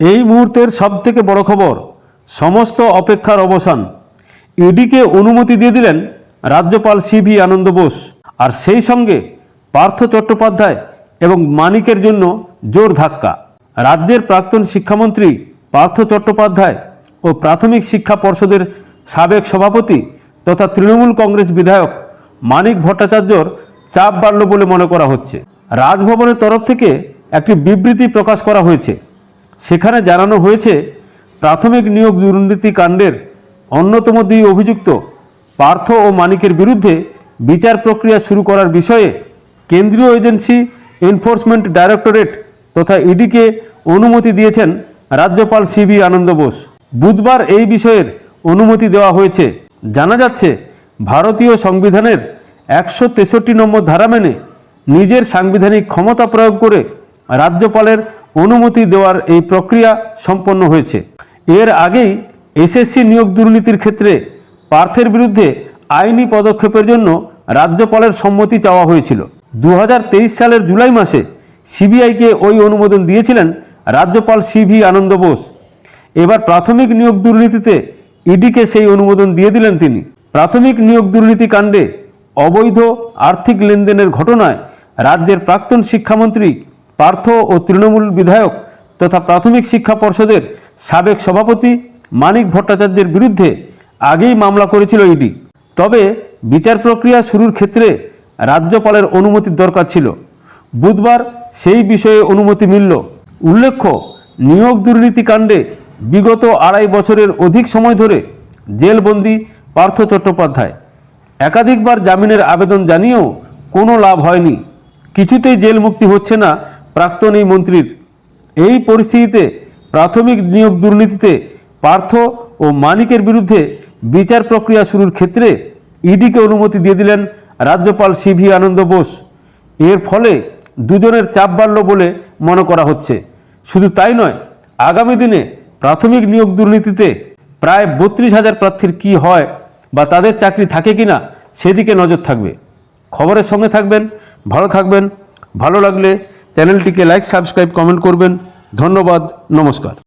এই মুহূর্তের সবথেকে বড় খবর, সমস্ত অপেক্ষার অবসান। ইডিকে অনুমতি দিয়ে দিলেন রাজ্যপাল সিভি আনন্দ বোস। আর সেই সঙ্গে পার্থ চট্টোপাধ্যায় এবং মানিকের জন্য জোর ধাক্কা। রাজ্যের প্রাক্তন শিক্ষামন্ত্রী পার্থ চট্টোপাধ্যায় ও প্রাথমিক শিক্ষা পর্ষদের সাবেক সভাপতি তথা তৃণমূল কংগ্রেস বিধায়ক মানিক ভট্টাচার্যর চাপ বাড়ল বলে মনে করা হচ্ছে। রাজভবনের তরফ থেকে একটি বিবৃতি প্রকাশ করা হয়েছে। সেখানে জানানো হয়েছে, প্রাথমিক নিয়োগ দুর্নীতি কাণ্ডের অন্যতম দুই অভিযুক্ত পার্থ ও মানিকের বিরুদ্ধে বিচার প্রক্রিয়া শুরু করার বিষয়ে কেন্দ্রীয় এজেন্সি এনফোর্সমেন্ট ডাইরেক্টরেট তথা ইডিকে অনুমতি দিয়েছেন রাজ্যপাল সিবি আনন্দ বোস। বুধবার এই বিষয়ের অনুমতি দেওয়া হয়েছে। জানা যাচ্ছে, ভারতীয় সংবিধানের একশো তেষট্টি নম্বর ধারা মেনে নিজের সাংবিধানিক ক্ষমতা প্রয়োগ করে রাজ্যপালের অনুমতি দেওয়ার এই প্রক্রিয়া সম্পন্ন হয়েছে। এর আগেই এসএসসি নিয়োগ দুর্নীতির ক্ষেত্রে পার্থের বিরুদ্ধে আইনি পদক্ষেপের জন্য রাজ্যপালের সম্মতি চাওয়া হয়েছিল। দু হাজার তেইশ সালের জুলাই মাসে সিবিআইকে ওই অনুমোদন দিয়েছিলেন রাজ্যপাল সিভি আনন্দ বোস। এবার প্রাথমিক নিয়োগ দুর্নীতিতে ইডিকে সেই অনুমোদন দিয়ে দিলেন তিনি। প্রাথমিক নিয়োগ দুর্নীতি কাণ্ডে অবৈধ আর্থিক লেনদেনের ঘটনায় রাজ্যের প্রাক্তন শিক্ষামন্ত্রী পার্থ ও তৃণমূল বিধায়ক তথা প্রাথমিক শিক্ষা পর্ষদের সাবেক সভাপতি মানিক ভট্টাচার্যের বিরুদ্ধে আগেই মামলা করেছিল ইডি। তবে বিচার প্রক্রিয়া শুরুর ক্ষেত্রে রাজ্যপালের অনুমতির দরকার ছিল। বুধবার সেই বিষয়ে অনুমতি মিলল। উল্লেখ্য, নিয়োগ দুর্নীতি কাণ্ডে বিগত আড়াই বছরের অধিক সময় ধরে জেলবন্দি পার্থ চট্টোপাধ্যায়। একাধিকবার জামিনের আবেদন জানিয়েও কোনো লাভ হয়নি। কিছুতেই জেল মুক্তি হচ্ছে না প্রাক্তন এই মন্ত্রীর এই পরিস্থিতিতে প্রাথমিক নিয়োগ দুর্নীতিতে পার্থ ও মানিকের বিরুদ্ধে বিচার প্রক্রিয়া শুরুর ক্ষেত্রে ইডিকে অনুমতি দিয়ে দিলেন রাজ্যপাল সিভি আনন্দ বোস। এর ফলে দুজনের চাপ বাড়ল বলে মনে করা হচ্ছে। শুধু তাই নয়, আগামী দিনে প্রাথমিক নিয়োগ দুর্নীতিতে প্রায় বত্রিশ হাজার প্রার্থীর কি হয় বা তাদের চাকরি থাকে কিনা সেদিকে নজর থাকবে। খবরের সঙ্গে থাকবেন, ভালো থাকবেন, ভালো লাগলে চ্যানেলটিকে লাইক সাবস্ক্রাইব কমেন্ট করবেন ধন্যবাদ নমস্কার